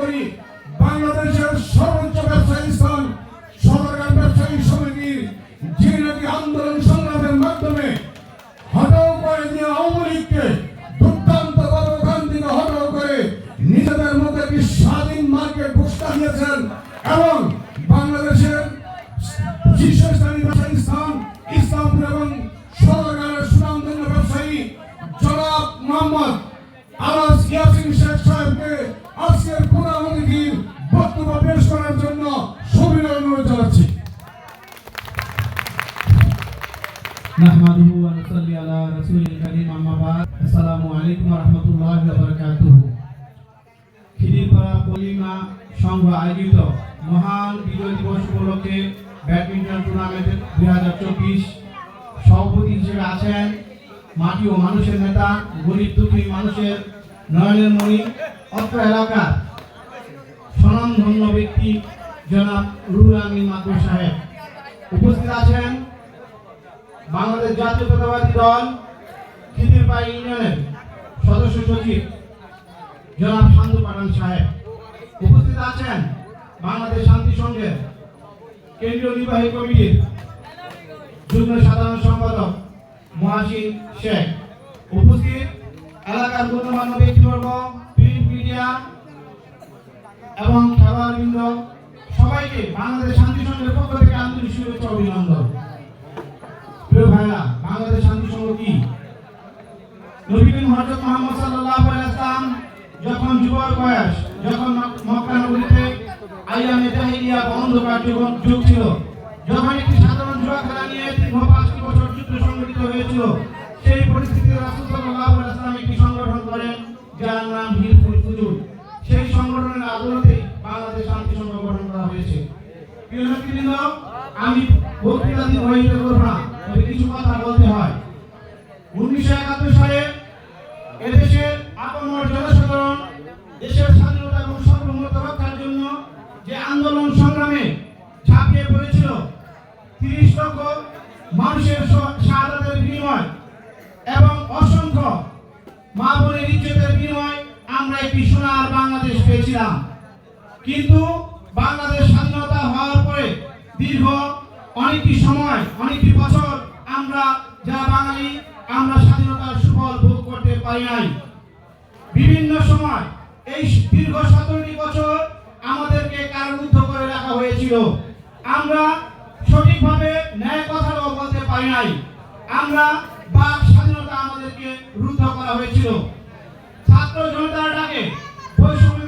করি, বাংলাদেশের সর্বোচ্চ ব্যবসায়ী স্থান, সরকার ব্যবসায়ী আন্দোলন সংগ্রামের মাধ্যমে হটাও করে দিয়ে আওয়ামী লীগকে দুর্দান্ত ভাবে ওখান করে নিজেদের মধ্যে স্বাধীন মার্কেট ঘোষণা এবং বাংলাদেশের শীর্ষস্থানীয় ব্যবসায়ী স্থান ইসলামপুর এবং সরকারের সুনামধন্য ব্যবসায়ী জনাব মোহাম্মদ আলাস ইয়াসিন শেখ সাহেবকে আজকের পুরামন্ত্রীর বক্তব্য পেশ করার জন্য সবিনয় অনুরোধ জানাচ্ছি نحمده ونصلي على رسول الكريم أما بعد السلام عليكم ورحمة الله وبركاته খিদিরপাড়া পলিমা সংঘ আয়োজিত মহান বিজয় দিবস উপলক্ষে ব্যাডমিন্টন টুর্নামেন্ট দুই হাজার চব্বিশ সভাপতি হিসেবে আছেন মাটি ও মানুষের নেতা গরিব দুঃখী মানুষের নয়নের মণি অত্র এলাকার স্বনামধন্য ব্যক্তি জনাব রুহুল মাদুর সাহেব। উপস্থিত আছেন বাংলাদেশ জাতীয়তাবাদী দল, খিদিরপাড়া ইউনিয়নের সদস্য সচিব জনাব শান্তু পাঠান সাহেব। উপস্থিত আছেন বাংলাদেশ শান্তি সংঘের কেন্দ্রীয় নির্বাহী কমিটির যুগ্ম সাধারণ সম্পাদক মহাসিন শেখ। উপস্থিত এলাকার গণ্যমান্য ব্যক্তিবর্গ প্রিন্ট মিডিয়া এবং খেলোয়াড়বৃন্দ সবাইকে বাংলাদেশ শান্তি সংঘের পক্ষ থেকে আন্তরিক শুভেচ্ছা অভিনন্দন। প্রিয় ভাইরা, বাংলাদেশ শান্তি সংঘ কি? নবীন হযরত মুহাম্মদ যখন যুবক বয়স, যখন মক- মক্কা নগরীতে আইয়ামে জাহিলিয়া অন্ধকার যুগ ছিল, যখন একটি সাধারণ জুয়া খেলা নিয়ে দীর্ঘ পাঁচটি বছর যুদ্ধ সংগঠিত হয়েছিল হিলফুল সেই সংগঠনের আদলতে বাংলাদেশ শান্তি সংঘ গঠন করা হয়েছে। আমি বক্তৃতা দীর্ঘায়িত করব না, তবে কিছু কথা বলতে হয়। উনিশশো একাত্তর সালে এদেশের আপামর জনসাধারণ দেশের স্বাধীনতা এবং সার্বভৌমত্ব রক্ষার জন্য যে আন্দোলন সংগ্রামে ঝাঁপিয়ে পড়েছিল, তিরিশ লক্ষ মানুষের শাহাদাতের বিনিময় এবং অসংখ্য মা বোনের ইজ্জতের বিনিময় আমরা একটি সোনার বাংলাদেশ পেয়েছিলাম। কিন্তু বাংলাদেশ স্বাধীনতা হওয়ার পরে দীর্ঘ অনেকটি সময়, অনেকটি বছর আমরা যারা বাঙালি, আমরা স্বাধীনতার সুফল ভোগ করতে পারি নাই। বিভিন্ন সময় এই দীর্ঘ সতেরোটি বছর আমাদেরকে কারারুদ্ধ করে রাখা হয়েছিল। আমরা সঠিকভাবে ন্যায় কথাও বলতে পারি নাই। আমরা বাক স্বাধীনতা আমাদেরকে রুদ্ধ করা হয়েছিল। ছাত্র জনতা ডাকে। বৈষম্য